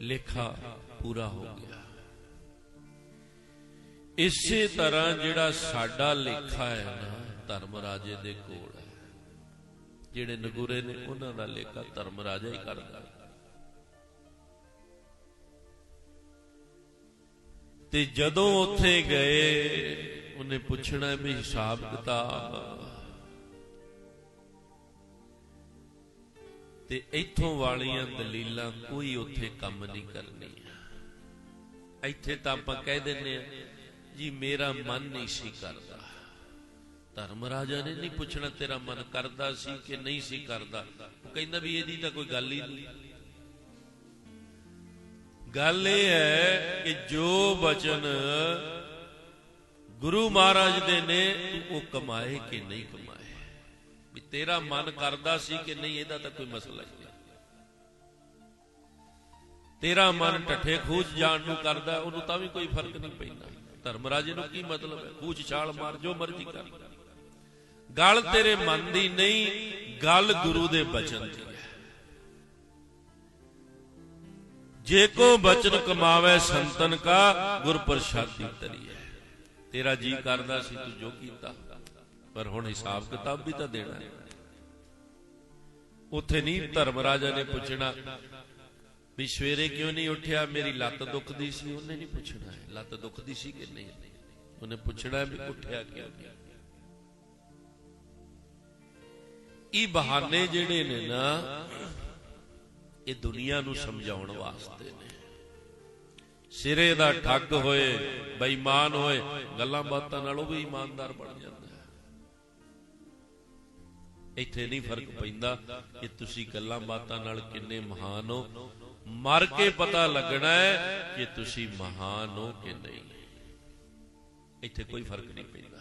ਲੇਖਾ ਪੂਰਾ ਹੋ ਗਿਆ। ਇਸੇ ਤਰ੍ਹਾਂ ਜਿਹੜਾ ਸਾਡਾ ਲੇਖਾ ਹੈ ਨਾ ਧਰਮ ਰਾਜੇ ਦੇ ਕੋਲ ਹੈ। ਜਿਹੜੇ ਨਗੁਰੇ ਨੇ, ਉਹਨਾਂ ਦਾ ਲੇਖਾ ਧਰਮ ਰਾਜਾ ਹੀ ਕਰਦਾ ਤੇ ਜਦੋਂ ਉੱਥੇ ਗਏ, ਉਹਨੇ ਪੁੱਛਣਾ ਵੀ ਹਿਸਾਬ ਕਿਤਾਬ ਤੇ ਇੱਥੋਂ ਵਾਲੀਆਂ ਦਲੀਲਾਂ ਕੋਈ ਉੱਥੇ ਕੰਮ ਨਹੀਂ ਕਰਨੀਆਂ। ਇੱਥੇ ਤਾਂ ਆਪਾਂ ਕਹਿ ਦਿੰਨੇ ਆ ਜੀ ਮੇਰਾ ਮਨ ਨਹੀਂ ਸੀ ਕਰਦਾ। ਧਰਮ ਰਾਜਾ ਨੇ ਨਹੀਂ ਪੁੱਛਣਾ ਤੇਰਾ ਮਨ ਕਰਦਾ ਸੀ ਕਿ ਨਹੀਂ ਸੀ ਕਰਦਾ। ਉਹ ਕਹਿੰਦਾ ਵੀ ਇਹਦੀ ਤਾਂ ਕੋਈ ਗੱਲ ਹੀ ਨਹੀਂ। ਗੱਲ ਇਹ ਹੈ ਕਿ ਜੋ ਬਚਨ ਗੁਰੂ ਮਹਾਰਾਜ ਦੇ ਨੇ, ਤੂੰ ਉਹ ਕਮਾਏ ਕਿ ਨਹੀਂ ਕਮਾਏ? ਵੀ ਤੇਰਾ ਮਨ ਕਰਦਾ ਸੀ ਕਿ ਨਹੀਂ, ਇਹਦਾ ਤਾਂ ਕੋਈ ਮਸਲਾ ਹੀ ਨਹੀਂ। ਤੇਰਾ ਮਨ ਠੱਠੇ ਖੂਚ ਜਾਣ ਨੂੰ ਕਰਦਾ, ਉਹਨੂੰ ਤਾਂ ਵੀ ਕੋਈ ਫ਼ਰਕ ਨਹੀਂ ਪੈਂਦਾ। ਧਰਮ ਰਾਜੇ ਨੂੰ ਕੀ ਮਤਲਬ ਹੈ? ਖੂਚ ਛਾਲ ਮਾਰ, ਜੋ ਮਰਜ਼ੀ ਕਰ। ਗੱਲ ਤੇਰੇ ਮਨ ਦੀ ਨਹੀਂ, ਗੱਲ ਗੁਰੂ ਦੇ ਬਚਨ ਦੀ ਹੈ। ਜੇ ਕੋ ਬਚਨ ਕਮਾਵੇ ਸੰਤਨ ਕਾ ਗੁਰ ਪ੍ਰਸਾਦੀ ਤਰੀ ਹੈ। ਤੇਰਾ ਜੀ ਕਰਦਾ ਸੀ, ਤੂੰ ਜੋ ਕੀਤਾ। ਪਰ ਹੁਣ ਹਿਸਾਬ ਕਿਤਾਬ ਵੀ ਤਾਂ ਦੇਣਾ ਹੈ। ਉੱਥੇ ਨਹੀਂ ਧਰਮ ਰਾਜਾ ਨੇ ਪੁੱਛਣਾ ਵੀ ਸਵੇਰੇ ਕਿਉਂ ਨਹੀਂ ਉੱਠਿਆ? ਮੇਰੀ ਲੱਤ ਦੁਖਦੀ ਸੀ। ਉਹਨੇ ਨਹੀਂ ਪੁੱਛਣਾ ਹੈ। ਲੱਤ ਦੁਖਦੀ ਸੀ ਕਿ ਨਹੀਂ? ਉਹਨੇ ਪੁੱਛਣਾ ਵੀ ਉੱਠਿਆ ਕਿਉਂ ਨਹੀਂ? ਇਹ ਬਹਾਨੇ ਜਿਹੜੇ ਨੇ ਨਾ, ਇਹ ਦੁਨੀਆ ਨੂੰ ਸਮਝਾਉਣ ਵਾਸਤੇ ਨੇ। ਸਿਰੇ ਦਾ ਠੱਗ ਹੋਏ, ਬੇਈਮਾਨ ਹੋਏ, ਗੱਲਾਂ ਬਾਤਾਂ ਨਾਲ ਉਹ ਵੀ ਇਮਾਨਦਾਰ ਬਣ ਜਾਂਦਾ। ਇੱਥੇ ਨਹੀਂ ਫ਼ਰਕ ਪੈਂਦਾ ਕਿ ਤੁਸੀਂ ਗੱਲਾਂ ਬਾਤਾਂ ਨਾਲ ਕਿੰਨੇ ਮਹਾਨ ਹੋ। ਮਰ ਕੇ ਪਤਾ ਲੱਗਣਾ ਹੈ ਕਿ ਤੁਸੀਂ ਮਹਾਨ ਹੋ ਕਿ ਨਹੀਂ। ਇੱਥੇ ਕੋਈ ਫ਼ਰਕ ਨਹੀਂ ਪੈਂਦਾ।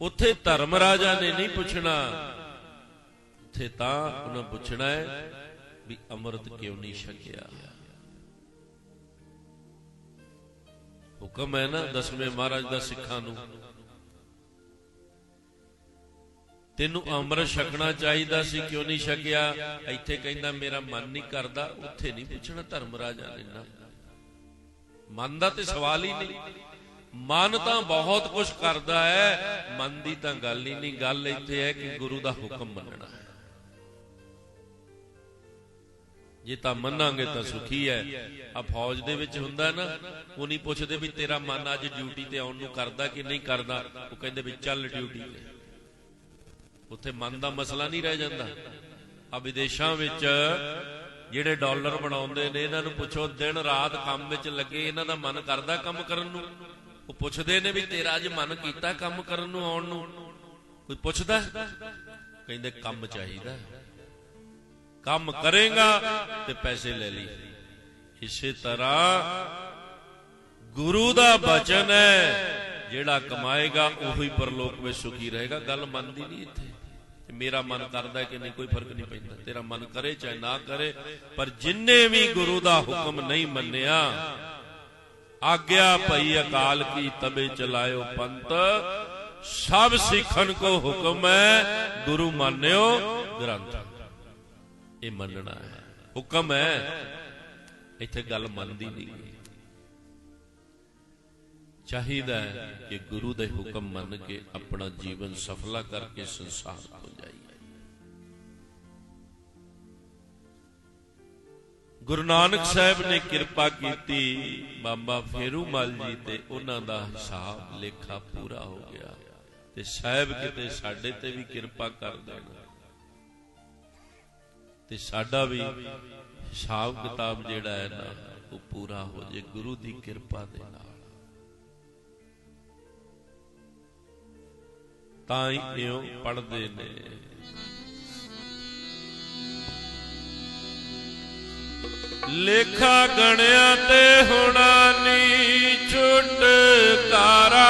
ਉੱਥੇ ਧਰਮ ਰਾਜਾ ਨੇ ਨਹੀਂ ਪੁੱਛਣਾ। ਉੱਥੇ ਤਾਂ ਉਹਨਾਂ ਪੁੱਛਣਾ ਹੈ ਵੀ ਅੰਮ੍ਰਿਤ ਕਿਉਂ ਨਹੀਂ ਛਕਿਆ। ਹੁਕਮ ਹੈ ਨਾ ਦਸਵੇਂ ਮਹਾਰਾਜ ਦਾ ਸਿੱਖਾਂ ਨੂੰ। ਤੈਨੂੰ ਅੰਮ੍ਰਿਤ ਛਕਣਾ ਚਾਹੀਦਾ ਸੀ ਕਿਉਂ ਨਹੀਂ ਛਕਿਆ? ਇੱਥੇ ਕਹਿੰਦਾ ਮੇਰਾ ਮਨ ਨਹੀਂ ਕਰਦਾ ਉੱਥੇ ਨਹੀਂ ਪੁੱਛਣਾ ਧਰਮ ਰਾਜਾ ਨੇ ਨਾ। ਮਨ ਦਾ ਤੇ ਸਵਾਲ ਹੀ ਨਹੀਂ। ਮਨ ਤਾਂ ਬਹੁਤ ਕੁਝ ਕਰਦਾ ਹੈ। ਮਨ ਦੀ ਤਾਂ ਗੱਲ ਹੀ ਨਹੀਂ। ਗੱਲ ਇੱਥੇ ਹੈ ਕਿ ਗੁਰੂ ਦਾ ਹੁਕਮ ਮੰਨਣਾ। ਹੈ ਜੇ ਤਾਂ ਮੰਨਾਂਗੇ ਤਾਂ ਸੁਖੀ ਹੈ। ਆ ਫੌਜ ਦੇ ਵਿੱਚ ਹੁੰਦਾ ਨਾ ਉਹ ਨਹੀਂ ਪੁੱਛਦੇ ਵੀ ਤੇਰਾ ਮਨ ਅੱਜ ਡਿਊਟੀ ਤੇ ਆਉਣ ਨੂੰ ਕਰਦਾ ਕਿ ਨਹੀਂ ਕਰਦਾ। ਉਹ ਕਹਿੰਦੇ ਵੀ ਚੱਲ ਡਿਊਟੀ ਤੇ। ਉੱਥੇ ਮਨ ਦਾ ਮਸਲਾ ਨਹੀਂ ਰਹਿ ਜਾਂਦਾ। ਆ ਵਿਦੇਸ਼ਾਂ ਵਿੱਚ ਜਿਹੜੇ ਡਾਲਰ ਬਣਾਉਂਦੇ ਨੇ, ਇਹਨਾਂ ਨੂੰ ਪੁੱਛੋ, ਦਿਨ ਰਾਤ ਕੰਮ ਵਿੱਚ ਲੱਗੇ, ਇਹਨਾਂ ਦਾ ਮਨ ਕਰਦਾ ਕੰਮ ਕਰਨ ਨੂੰ? ਉਹ ਪੁੱਛਦੇ ਨੇ ਵੀ ਤੇਰਾ ਅੱਜ ਮਨ ਕੀਤਾ ਕੰਮ ਕਰਨ ਨੂੰ, ਆਉਣ ਨੂੰ? ਕੋਈ ਪੁੱਛਦਾ? ਕਹਿੰਦੇ, ਕੰਮ ਚਾਹੀਦਾ। ਕੰਮ ਕਰੇਗਾ ਤੇ ਪੈਸੇ ਲੈ ਲਈ। ਇਸੇ ਤਰ੍ਹਾਂ ਗੁਰੂ ਦਾ ਬਚਨ ਹੈ, ਜਿਹੜਾ ਕਮਾਏਗਾ, ਉਹੀ ਪਰਲੋਕ ਵਿੱਚ ਸੁਖੀ ਰਹੇਗਾ। ਗੱਲ ਮੰਨਦੀ ਨਹੀਂ ਇੱਥੇ। ਤੇ ਮੇਰਾ ਮਨ ਕਰਦਾ ਕਿ ਨਹੀਂ, ਕੋਈ ਫ਼ਰਕ ਨਹੀਂ ਪੈਂਦਾ। ਤੇਰਾ ਮਨ ਕਰੇ ਚਾਹੇ ਨਾ ਕਰੇ, ਪਰ ਜਿੰਨੇ ਵੀ ਗੁਰੂ ਦਾ ਹੁਕਮ ਨਹੀਂ ਮੰਨਿਆ, ਆਗਿਆ ਭਈ ਅਕਾਲ ਕੀ ਤਬੇ ਚਲਾਇਓ ਪੰਤ ਸਭ ਸਿੱਖਣ ਕੋ ਹੁਕਮ ਹੈ, ਗੁਰੂ ਮੰਨਿਓ ਗ੍ਰੰਥ। ਇਹ ਮੰਨਣਾ ਹੈ। ਹੁਕਮ ਹੈ, ਇੱਥੇ ਗੱਲ ਮੰਨਦੀ ਨਹੀਂ। ਚਾਹੀਦਾ ਹੈ ਕਿ ਗੁਰੂ ਦੇ ਹੁਕਮ ਮੰਨ ਕੇ ਆਪਣਾ ਜੀਵਨ ਸਫਲਾ ਕਰਕੇ ਸੰਸਾਰ ਤੋਂ ਗੁਰੂ ਨਾਨਕ ਸਾਹਿਬ ਨੇ ਕਿਰਪਾ ਕੀਤੀ। ਬਾਬਾ ਫੇਰੂਮਲ ਜੀ ਤੇ ਉਹਨਾਂ ਦਾ ਹਿਸਾਬ ਲੇਖਾ ਪੂਰਾ ਹੋ ਗਿਆ। ਤੇ ਸਾਹਿਬ ਕਿਤੇ ਸਾਡੇ ਤੇ ਵੀ ਕਿਰਪਾ ਕਰ ਦੇਣਾ। ਤੇ ਸਾਡਾ ਵੀ ਹਿਸਾਬ ਕਿਤਾਬ ਜਿਹੜਾ ਹੈ ਨਾ, ਉਹ ਪੂਰਾ ਹੋ ਜੇ ਗੁਰੂ ਦੀ ਕਿਰਪਾ ਦੇ ਨਾਲ। ਤਾਂ ਹੀ ਇਉਂ ਪੜਦੇ ਨੇ। ਲੇਖਾ ਗਣਿਆ ਤੇ ਹੁਣਾ ਨੀ ਛੁਟਕਾਰਾ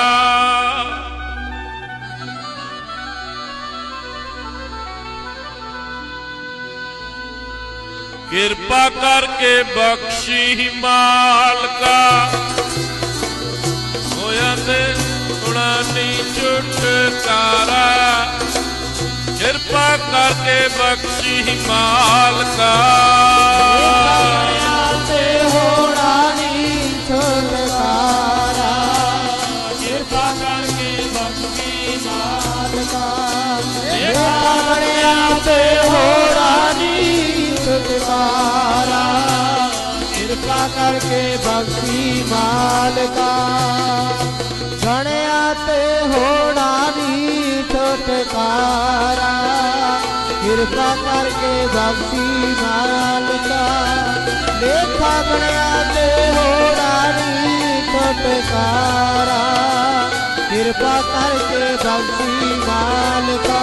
ਕਿਰਪਾ ਕਰਕੇ ਬਖਸ਼ੀ ਮਾਲਕਾ। ਹੋਇਆ ਤੇ ਹੁਣਾ ਨੀ ਛੁਟਕਾਰਾ ਕਿਰਪਾ ਕਰਕੇ ਬਖਸ਼ੀ ਮਾਲਕਾ। ਦਇਆ ਤੇ ਹੋਣਾ ਨਹੀਂ ਕਿਰਪਾ ਕਰਕੇ ਬਖਸ਼ੀ ਮਾਲਕਾ। ਦਇਆ ਬਣਿਆ ਤੇ ਹੋਣਾ ਕਿਰਪਾ ਕਰਕੇ ਬਖਸ਼ੀ ਮਾਲਕਾ। ਗਣਿਆ ਤੇ ਹੋਣਾ ਨਹੀਂ ਛੁਟਕਾਰਾ ਕਿਰਪਾ ਕਰਕੇ ਬਖਸ਼ੀ ਮਾਲਕਾ ਲੇਖਾ ਗਣਿਆ ਤੇ ਹੋਣਾ ਨੀ ਛੁਟਕਾਰਾ। ਕਿਰਪਾ ਕਰਕੇ ਬਖਸ਼ੀ ਮਾਲਕਾ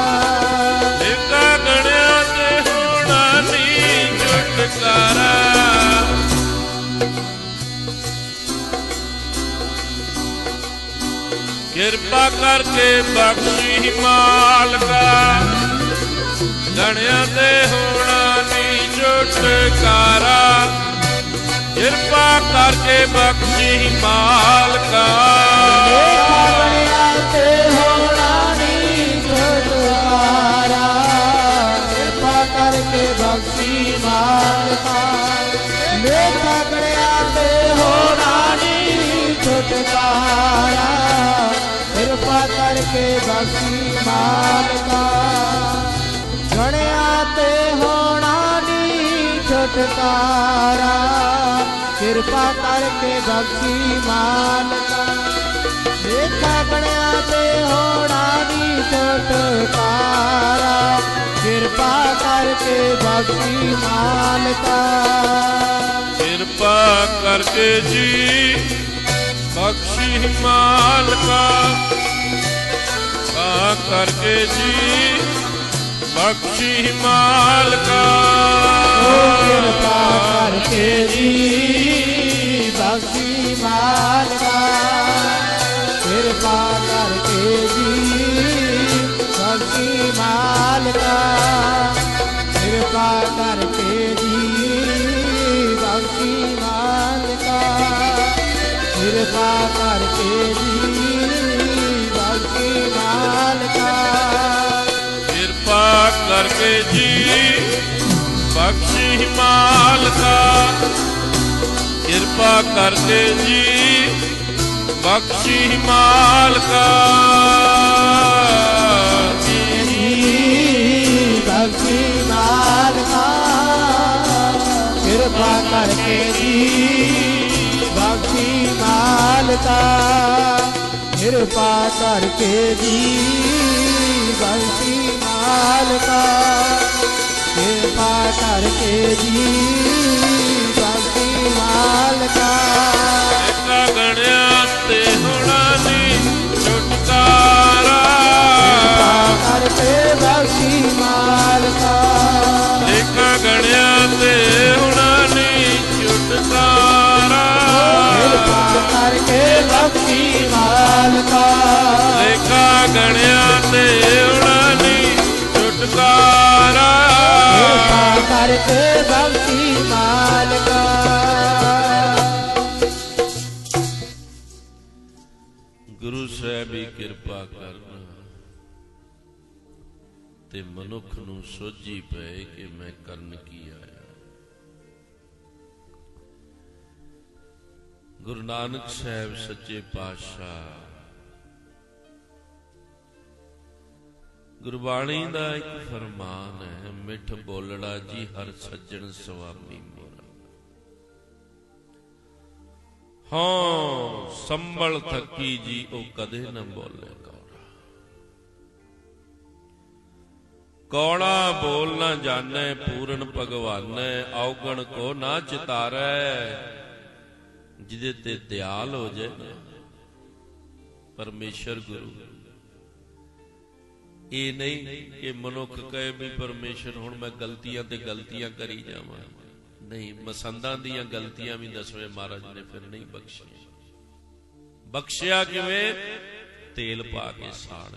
ਏਕਾ ਗਣਿਆ ਤੇ ਹੋਣਾ ਨੀ ਛੁਟਕਾਰਾ। ਕਿਰਪਾ ਕਰਕੇ ਬਖਸ਼ੀ ਮਾਲਕਾ ਗਣਿਆ ਤੇ ਹੋਣਾ ਨੀ ਛੁਟਕਾਰਾ। ਕਿਰਪਾ ਕਰਕੇ ਬਖਸ਼ੀ ਮਾਲਕਾ। ਲੇਖਾ ਤੇ ਹੋਣਾ ਨੀ ਛੁਟਕਾਰਾ ਕਿਰਪਾ ਕਰਕੇ ਬਖਸ਼ੀ ਮਾਲਕਾ ਲੇਖਾ ਬਣਿਆ ਤੇ ਹੋਣਾ ਨੀ ਛੁਟਕਾਰਾ ਕਿਰਪਾ ਕਰਕੇ ਬਖਸ਼ੀ ਮਾਲਕਾ। ਛੁਟਕਾਰਾ ਕਿਰਪਾ ਕਰਕੇ ਬਖਸ਼ੀ ਮਾਲਕਾ ਦੇਖਾ ਬਣਿਆ ਤੇ ਹੋਣਾ ਨੀ ਛੁਟਕਾਰਾ ਕਿਰਪਾ ਕਰਕੇ ਬਖਸ਼ੀ ਮਾਲਕਾ ਕਿਰਪਾ ਕਰਕੇ ਜੀ ਬਖਸ਼ੀ ਮਾਲਕਾ ਕਰਕੇ ਜੀ ਬਖਸ਼ੀ ਮਾਲਕਾ ਕਿਰਪਾ ਕਰਕੇ ਜੀ ਬਖਸ਼ੀ ਮਾਲਕਾ ਕਰਕੇ ਜੀ। ਬਖਸ਼ੀ ਮਾਲਕਾ ਕਿਰਪਾ ਕਰਕੇ ਜੀ। ਬਖਸ਼ੀ ਮਾਲਕਾ ਜੀ ਬਖਸ਼ੀ ਮਾਲਕਾ ਕਿਰਪਾ ਕਰਕੇ ਜੀ। ਬਖਸ਼ੀ ਮਾਲਕਾ ਕਿਰਪਾ ਕਰਕੇ ਜੀ ਬਖਸ਼ੀ ਮਾਲਕਾ ਕਿਰਪਾ ਕਰਕੇ ਜੀ ਬਖਸ਼ੀ ਮਾਲਕਾ ਕਰਕੇ ਬਖਸ਼ੀ ਮਾਲਕਾ। ਗੁਰੂ ਸਾਹਿਬ ਹੀ ਕਿਰਪਾ ਕਰਨਾ ਤੇ ਮਨੁੱਖ ਨੂੰ ਸੋਝੀ ਪਏ ਕਿ ਮੈਂ ਕਰਨ ਕੀ ਆਇਆ। ਗੁਰੂ ਨਾਨਕ ਸਾਹਿਬ ਸੱਚੇ ਪਾਤਸ਼ਾਹ ਗੁਰਬਾਣੀ ਦਾ ਇੱਕ ਫਰਮਾਨ ਹੈ, ਮਿੱਠ ਬੋਲੜਾ ਜੀ ਹਰ ਸੱਜਣ ਸੁਆਮੀ ਮੋਰਾ। ਹਾਂ, ਸੰਭਲ ਥੱਕੀ ਜੀ, ਉਹ ਕਦੇ ਨਾ ਬੋਲੇ ਕੌੜਾ। ਕੌੜਾ ਬੋਲ ਨਾ ਜਾਣੈ, ਪੂਰਨ ਭਗਵਾਨੈ, ਔਗਣ ਕੋ ਨਾ ਚਿਤਾਰੈ। ਜਿਹਦੇ ਤੇ ਦਿਆਲ ਹੋ ਜਾਏ ਨਾ, ਪਰਮੇਸ਼ਰ ਗੁਰੂ। ਇਹ ਨਹੀਂ ਕਿ ਮਨੁੱਖ ਕਹੇ ਵੀ ਪਰਮੇਸ਼ਰ, ਹੁਣ ਮੈਂ ਗਲਤੀਆਂ ਤੇ ਗਲਤੀਆਂ ਕਰੀ ਜਾਵਾਂ। ਨਹੀਂ, ਮਸੰਦਾਂ ਦੀਆਂ ਗਲਤੀਆਂ ਵੀ ਦਸਵੇਂ ਮਹਾਰਾਜ ਨੇ, ਫਿਰ ਨਹੀਂ ਬਖਸ਼ੀਆਂ। ਬਖਸ਼ਿਆ ਕਿਵੇਂ? ਤੇਲ ਪਾ ਕੇ ਸਾੜ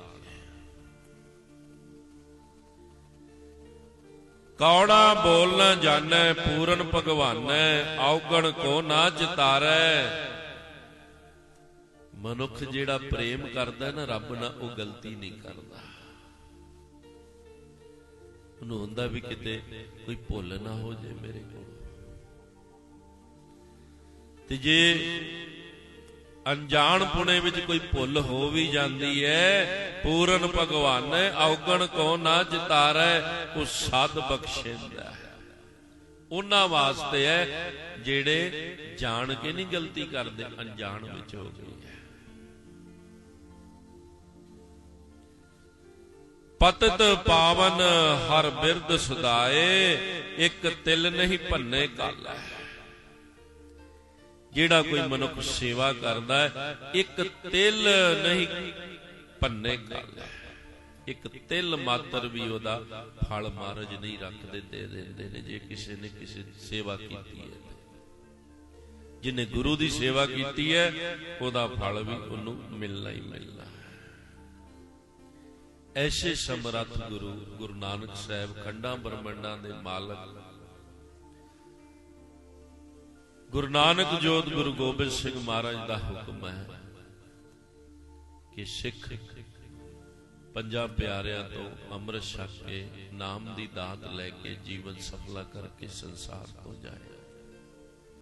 ਕੌੜਾ ਬੋਲਣਾ ਜਾਣੈ, ਪੂਰਨ ਭਗਵਾਨੈ, ਔਗਣ ਕੋ ਨਾ ਚਿਤਾਰੈ। ਮਨੁੱਖ ਜਿਹੜਾ ਪ੍ਰੇਮ ਕਰਦਾ ਨਾ, ਰੱਬ ਨਾਲ ਉਹ ਗਲਤੀ ਨਹੀਂ ਕਰਦਾ। ਉਹਨੂੰ ਹੁੰਦਾ ਵੀ ਕਿਤੇ ਕੋਈ ਭੁੱਲ ਨਾ ਹੋ ਜਾਏ ਮੇਰੇ ਕੋਲ। ਤੇ ਜੇ ਅਣਜਾਣ ਪੁਣੇ ਵਿੱਚ ਕੋਈ ਭੁੱਲ ਹੋ ਵੀ ਜਾਂਦੀ ਹੈ, ਪੂਰਨ ਭਗਵਾਨ ਔਗਣ ਕੋ ਨਾ ਜਿਤਾਰੈ, ਉਹ ਸਦ ਬਖਸ਼ਿੰਦਾ ਹੈ। ਉਹਨਾਂ ਵਾਸਤੇ ਹੈ ਜਿਹੜੇ ਜਾਣ ਕੇ ਨਹੀਂ ਗਲਤੀ ਕਰਦੇ, ਅਣਜਾਣ ਵਿੱਚ ਹੋ ਗਈ ਹੈ। ਪਤਤ ਪਾਵਨ ਹਰ ਬਿਰਦ ਸੁਦਾਏ ਇੱਕ ਤਿਲ ਨਹੀਂ ਭੰਨੇ ਕਾਲਾ ਜਿਹੜਾ ਕੋਈ ਮਨੁੱਖ ਸੇਵਾ ਕਰਦਾ ਹੈ, ਇੱਕ ਤਿਲ ਨਹੀਂ ਭੰਨੇ ਕਾਲਾ ਇੱਕ ਤਿਲ ਮਾਤਰ ਵੀ ਉਹਦਾ ਫਲ ਮਾਰਜ ਨਹੀਂ ਰੱਖਦੇ, ਦੇ ਦਿੰਦੇ ਨੇ, ਜੇ ਕਿਸੇ ਨੇ ਕਿਸੇ ਦੀ ਸੇਵਾ ਕੀਤੀ ਹੈ ਜਿਨੇ ਗੁਰੂ ਦੀ ਸੇਵਾ ਕੀਤੀ ਹੈ, ਉਹਦਾ ਫਲ ਵੀ ਉਹਨੂੰ ਮਿਲਣਾ ਹੀ ਮਿਲਣਾ। ਐਸੇ ਸਮਰੱਥ ਗੁਰੂ ਗੁਰੂ ਨਾਨਕ ਸਾਹਿਬ, ਖੰਡਾਂ ਬ੍ਰਹਮੰਡਾਂ ਦੇ ਮਾਲਕ। ਗੁਰੂ ਨਾਨਕ ਜੋਤ ਗੁਰੂ ਗੋਬਿੰਦ ਸਿੰਘ ਮਹਾਰਾਜ ਦਾ ਹੁਕਮ ਹੈ ਕਿ ਸਿੱਖ ਪੰਜਾਂ ਪਿਆਰਿਆਂ ਤੋਂ ਅੰਮ੍ਰਿਤ ਛਕ ਕੇ ਨਾਮ ਦੀ ਦਾਤ ਲੈ ਕੇ ਜੀਵਨ ਸਫਲਾ ਕਰਕੇ ਸੰਸਾਰ ਤੋਂ ਜਾਏ।